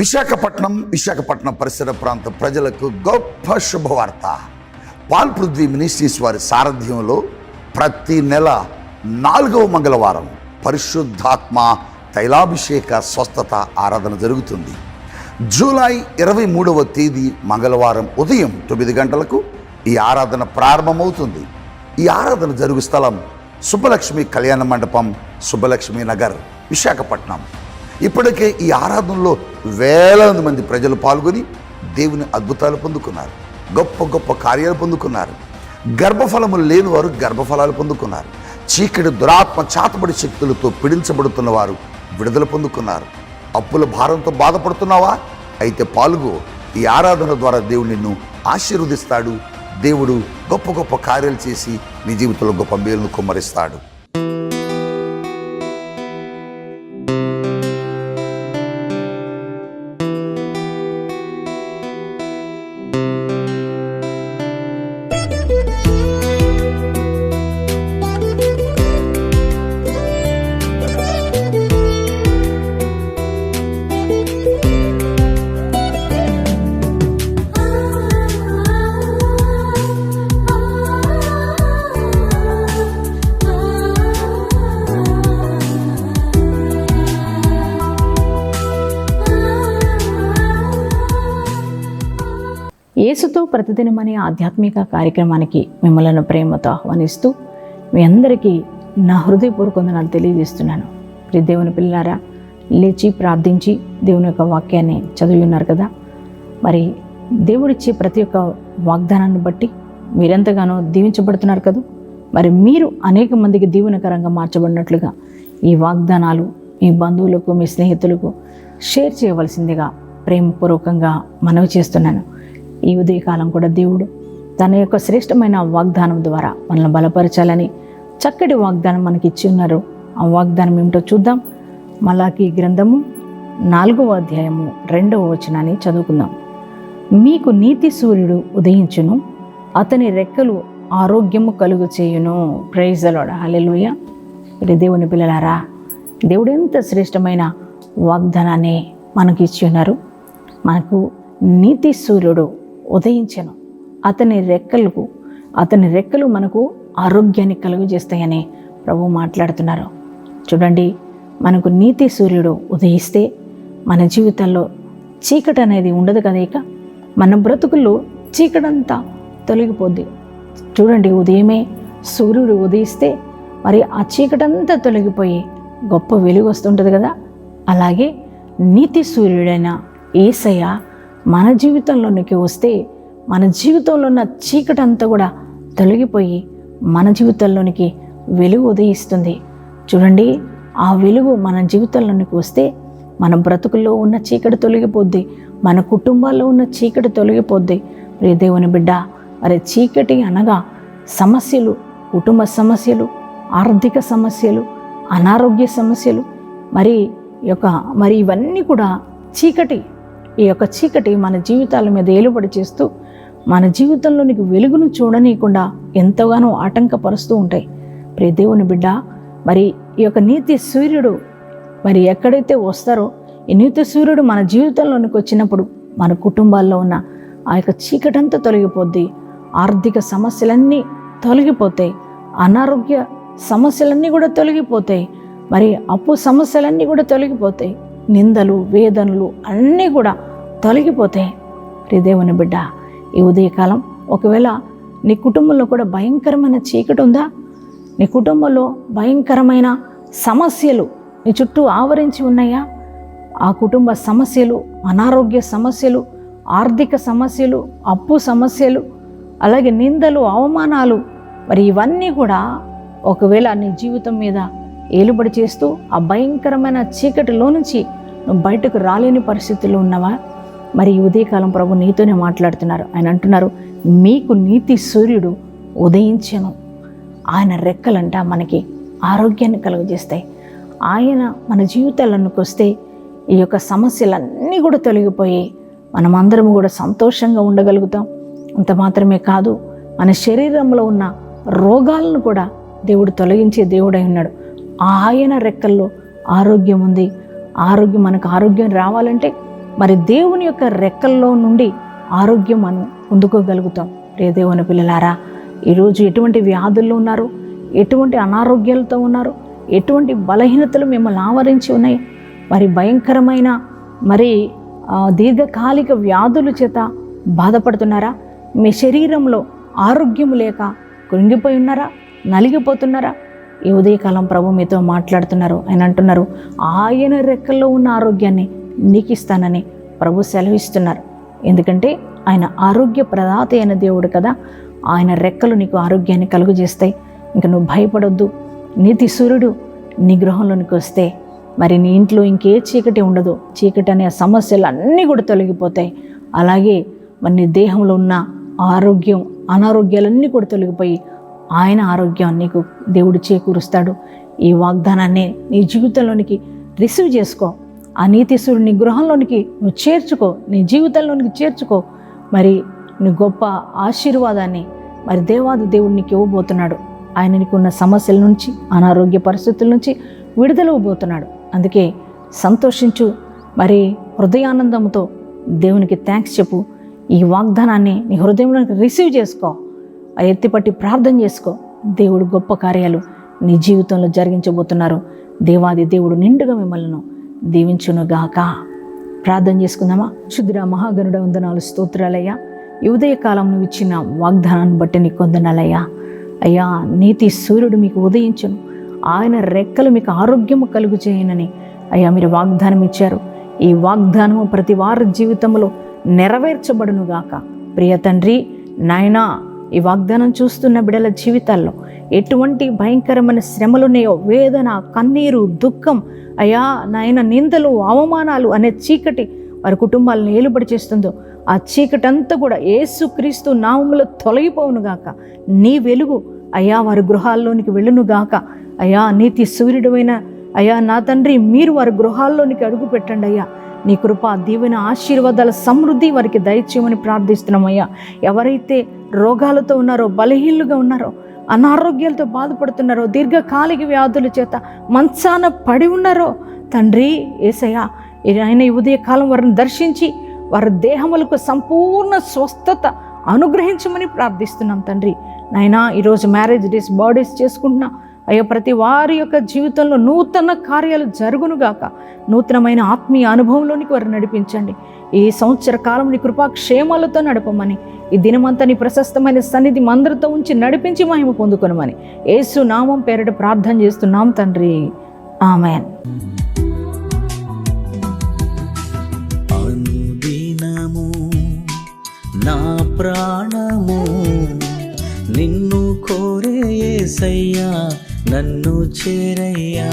విశాఖపట్నం విశాఖపట్నం పరిసర ప్రాంత ప్రజలకు గొప్ప శుభవార్త. పాల్ పృథ్వీ మినిస్ట్రీస్ వారి సారథ్యంలో ప్రతి నెల నాలుగవ మంగళవారం పరిశుద్ధాత్మ తైలాభిషేక స్వస్థత ఆరాధన జరుగుతుంది. జూలై ఇరవై మూడవ తేదీ మంగళవారం ఉదయం తొమ్మిది గంటలకు ఈ ఆరాధన ప్రారంభమవుతుంది. ఈ ఆరాధన జరుగు స్థలం సుబ్బలక్ష్మి కళ్యాణ మండపం సుబ్బలక్ష్మి నగర్ విశాఖపట్నం. ఇప్పటికే ఈ ఆరాధనలో వేలాది మంది ప్రజలు పాల్గొని దేవుని అద్భుతాలు పొందుకున్నారు. గొప్ప గొప్ప కార్యాలు పొందుకున్నారు. గర్భఫలములు లేని వారు గర్భఫలాలు పొందుకున్నారు. చీకటి దురాత్మ చాతబడి శక్తులతో పీడించబడుతున్న వారు విడుదల పొందుకున్నారు. అప్పుల భారంతో బాధపడుతున్నావా? అయితే పాల్గో. ఈ ఆరాధన ద్వారా దేవుడు నిన్ను ఆశీర్వదిస్తాడు. దేవుడు గొప్ప గొప్ప కార్యాలు చేసి నీ జీవితంలో గొప్ప మేలును కుమ్మరిస్తాడు. యేసుతో ప్రతిదినం అనే ఆధ్యాత్మిక కార్యక్రమానికి మిమ్మలను ప్రేమతో ఆహ్వానిస్తూ మీ అందరికీ నా హృదయపూర్వక వందనాలు తెలియజేస్తున్నాను. ప్రి దేవుని పిల్లారా లేచి ప్రార్థించి దేవుని యొక్క వాక్యాన్ని చదివి ఉన్నారు కదా? మరి దేవుడిచ్చే ప్రతి ఒక్క వాగ్దానాన్ని బట్టి మీరెంతగానో దీవించబడుతున్నారు కదా? మరి మీరు అనేక మందికి దీవెనకరంగా మార్చబడినట్లుగా ఈ వాగ్దానాలు మీ బంధువులకు మీ స్నేహితులకు షేర్ చేయవలసిందిగా ప్రేమపూర్వకంగా మనవి చేస్తున్నాను. ఈ ఉదయకాలం కూడా దేవుడు తన యొక్క శ్రేష్టమైన వాగ్దానం ద్వారా మనల్ని బలపరచాలని చక్కటి వాగ్దానం మనకి ఇచ్చి ఉన్నారు. ఆ వాగ్దానం ఏమిటో చూద్దాం. మలాకి గ్రంథము నాలుగవ అధ్యాయము రెండవ వచనాన్ని చదువుకుందాం. మీకు నీతి సూర్యుడు ఉదయించును అతని రెక్కలు ఆరోగ్యము కలుగు చేయును. ప్రైజలోడ హలెలుయ ఇది దేవుని పిల్లలారా దేవుడు ఎంత శ్రేష్టమైన వాగ్దానాన్ని మనకి ఇచ్చి ఉన్నారు. మనకు నీతి సూర్యుడు ఉదయించను. అతని రెక్కలకు అతని రెక్కలు మనకు ఆరోగ్యాన్ని కలుగజేస్తాయని ప్రభు మాట్లాడుతున్నారు. చూడండి మనకు నీతి సూర్యుడు ఉదయిస్తే మన జీవితంలో చీకటి అనేది ఉండదు కదా ఇక? మన బ్రతుకుల్లో చీకటంతా తొలగిపోద్ది. చూడండి ఉదయమే సూర్యుడు ఉదయిస్తే మరి ఆ చీకటంతా తొలగిపోయి గొప్ప వెలుగు వస్తుంటుంది కదా? అలాగే నీతి సూర్యుడైన ఏసయ్య మన జీవితంలోనికి వస్తే మన జీవితంలో ఉన్న చీకటంతా కూడా తొలగిపోయి మన జీవితంలోనికి వెలుగు ఉదయిస్తుంది. చూడండి ఆ వెలుగు మన జీవితంలోనికి వస్తే మన బ్రతుకుల్లో ఉన్న చీకటి తొలగిపోద్ది మన కుటుంబాల్లో ఉన్న చీకటి తొలగిపోద్ది. ప్రియ దేవుని బిడ్డ మరి చీకటి అనగా సమస్యలు కుటుంబ సమస్యలు ఆర్థిక సమస్యలు అనారోగ్య సమస్యలు మరి యొక్క మరి ఇవన్నీ కూడా చీకటి. ఈ యొక్క చీకటి మన జీవితాల మీద ఏలుబడి చేస్తూ మన జీవితంలోనికి వెలుగును చూడనీయకుండా ఎంతగానో ఆటంకపరుస్తూ ఉంటాయి. ప్రియ దేవుని బిడ్డ మరి ఈ యొక్క నీతి సూర్యుడు మరి ఎక్కడైతే వస్తారో ఈ నీతి సూర్యుడు మన జీవితంలోనికి వచ్చినప్పుడు మన కుటుంబాల్లో ఉన్న ఆ యొక్క చీకటంతా తొలగిపోద్ది. ఆర్థిక సమస్యలన్నీ తొలగిపోతాయి. అనారోగ్య సమస్యలన్నీ కూడా తొలగిపోతాయి. మరి అప్పు సమస్యలన్నీ కూడా తొలగిపోతాయి. నిందలు వేదనలు అన్నీ కూడా తొలగిపోతాయి. ప్రియదేవుని బిడ్డ ఈ ఉదయకాలం ఒకవేళ నీ కుటుంబంలో కూడా భయంకరమైన చీకటి ఉందా? నీ కుటుంబంలో భయంకరమైన సమస్యలు నీ చుట్టూ ఆవరించి ఉన్నాయా? ఆ కుటుంబ సమస్యలు అనారోగ్య సమస్యలు ఆర్థిక సమస్యలు అప్పు సమస్యలు అలాగే నిందలు అవమానాలు మరి ఇవన్నీ కూడా ఒకవేళ నీ జీవితం మీద ఏలుబడి చేస్తూ ఆ భయంకరమైన చీకటిలో నుంచి నువ్వు బయటకు రాలేని పరిస్థితుల్లో ఉన్నావా? మరి ఉదయకాలం ప్రభు నీతోనే మాట్లాడుతున్నారు. ఆయన అంటున్నారు మీకు నీతి సూర్యుడు ఉదయించను. ఆయన రెక్కలంట మనకి ఆరోగ్యాన్ని కలుగజేస్తాయి. ఆయన మన జీవితాలకు వస్తే ఈ యొక్క సమస్యలన్నీ కూడా తొలగిపోయి మనమందరం కూడా సంతోషంగా ఉండగలుగుతాం. అంత మాత్రమే కాదు మన శరీరంలో ఉన్న రోగాలను కూడా దేవుడు తొలగించే దేవుడై ఉన్నాడు. ఆయన రెక్కల్లో ఆరోగ్యం ఉంది. ఆరోగ్యం మనకు ఆరోగ్యం రావాలంటే మరి దేవుని యొక్క రెక్కల్లో నుండి ఆరోగ్యం మనం పొందుకోగలుగుతాం. రే దేవుని పిల్లలారా ఈరోజు ఎటువంటి వ్యాధుల్లో ఉన్నారు? ఎటువంటి అనారోగ్యాలతో ఉన్నారు? ఎటువంటి బలహీనతలు మిమ్మల్ని ఆవరించి ఉన్నాయి? మరి భయంకరమైన మరి దీర్ఘకాలిక వ్యాధుల చేత బాధపడుతున్నారా? మీ శరీరంలో ఆరోగ్యం లేక కృంగిపోయి ఉన్నారా? నలిగిపోతున్నారా? ఈ ఉదయకాలం ప్రభు మీతో మాట్లాడుతున్నారు. ఆయన అంటున్నారు ఆయన రెక్కల్లో ఉన్న ఆరోగ్యాన్ని నీకు ఇస్తానని ప్రభు సెలవిస్తున్నారు. ఎందుకంటే ఆయన ఆరోగ్య ప్రదాత అయిన దేవుడు కదా. ఆయన రెక్కలు నీకు ఆరోగ్యాన్ని కలుగజేస్తాయి. ఇంకా నువ్వు భయపడొద్దు. నీతి సూర్యుడు నీ గృహంలోనికి వస్తే మరి నీ ఇంట్లో ఇంకే చీకటి ఉండదు. చీకటి అనే సమస్యలు అన్నీ కూడా తొలగిపోతాయి. అలాగే మరి నీ దేహంలో ఉన్న ఆరోగ్యం అనారోగ్యాలన్నీ కూడా తొలగిపోయి ఆయన ఆరోగ్యం నీకు దేవుడు చేకూరుస్తాడు. ఈ వాగ్దానాన్ని నీ జీవితంలోనికి రిసీవ్ చేసుకో. ఆ నీ గృహంలోనికి నువ్వు చేర్చుకో నీ జీవితంలోనికి చేర్చుకో. మరి నీ గొప్ప ఆశీర్వాదాన్ని మరి దేవాది దేవుడు నీకు ఇవ్వబోతున్నాడు. ఆయన నీకున్న సమస్యల నుంచి అనారోగ్య పరిస్థితుల నుంచి విడుదలవ్వబోతున్నాడు అందుకే సంతోషించు. మరి హృదయానందంతో దేవునికి థ్యాంక్స్ చెప్పు. ఈ వాగ్దానాన్ని నీ హృదయంలోకి రిసీవ్ చేసుకో. ఆ ఎత్తిపట్టి ప్రార్థన చేసుకో. దేవుడు గొప్ప కార్యాలు నీ జీవితంలో జరిగించబోతున్నారు. దేవాది దేవుడు నిండుగా మిమ్మల్ని దీవించునుగాక ప్రార్థన చేసుకుందామా? శుద్ధుడ మహాగనుడ వందనాలు స్తోత్రాలయ్యా. ఈ ఉదయకాలం నువ్వు ఇచ్చిన వాగ్దానాన్ని బట్టి నీకు వందనాలయ్యా. అయ్యా నీతి సూర్యుడు మీకు ఉదయించును. ఆయన రెక్కలు మీకు ఆరోగ్యము కలుగు చేయనని అయ్యా మీరు వాగ్దానం ఇచ్చారు. ఈ వాగ్దానము ప్రతి వారి జీవితంలో నెరవేర్చబడునుగాక ప్రియ తండ్రి నాయనా ఈ వాగ్దానం చూస్తున్న బిడల జీవితాల్లో ఎటువంటి భయంకరమైన శ్రమలున్నాయో వేదన కన్నీరు దుఃఖం అయ్యా నాయన నిందలు అవమానాలు అనే చీకటి వారి కుటుంబాలను ఏలుబడి చేస్తుందో ఆ చీకటి అంతా కూడా ఏసుక్రీస్తు నామములో తొలగిపోవునుగాక నీ వెలుగు అయ్యా వారి గృహాల్లోనికి వెళ్ళునుగాక అయ్యా నీతి సూర్యుడమైన అయ్యా నా తండ్రి మీరు వారి గృహాల్లోనికి అడుగు పెట్టండి అయ్యా. నీ కృప దీవెన ఆశీర్వాదాల సమృద్ధి వారికి దయచేయమని ప్రార్థిస్తున్నామయ్యా. ఎవరైతే రోగాలతో ఉన్నారో బలహీనులుగా ఉన్నారో అనారోగ్యాలతో బాధపడుతున్నారో దీర్ఘకాలిక వ్యాధుల చేత మంచాన పడి ఉన్నారో తండ్రి ఏసయ్యా ఆయన ఈ ఉదయకాలం వారిని దర్శించి వారి దేహములకు సంపూర్ణ స్వస్థత అనుగ్రహించమని ప్రార్థిస్తున్నాం తండ్రి. నాయనా ఈరోజు మ్యారేజ్ డేస్ బర్త్డేస్ చేసుకుంటున్నా. అయ్యో ప్రతి వారి యొక్క జీవితంలో నూతన కార్యాలు జరుగునుగాక నూతనమైన ఆత్మీయ అనుభవంలోనికి వారిని నడిపించండి. ఈ సంవత్సర కాలం నీ కృపాక్షేమాలతో నడపమని ఈ దినమంతా నీ ప్రశస్తమైన సన్నిధి మందరితో ఉంచి నడిపించి మహిమ పొందుకొనమని యేసు నామం పేరిట ప్రార్థన చేస్తున్నాం తండ్రి. ఆమెన్. నా ప్రాణము నిన్ను కోరే యేసయ్యా నన్ను చేరయ్యా.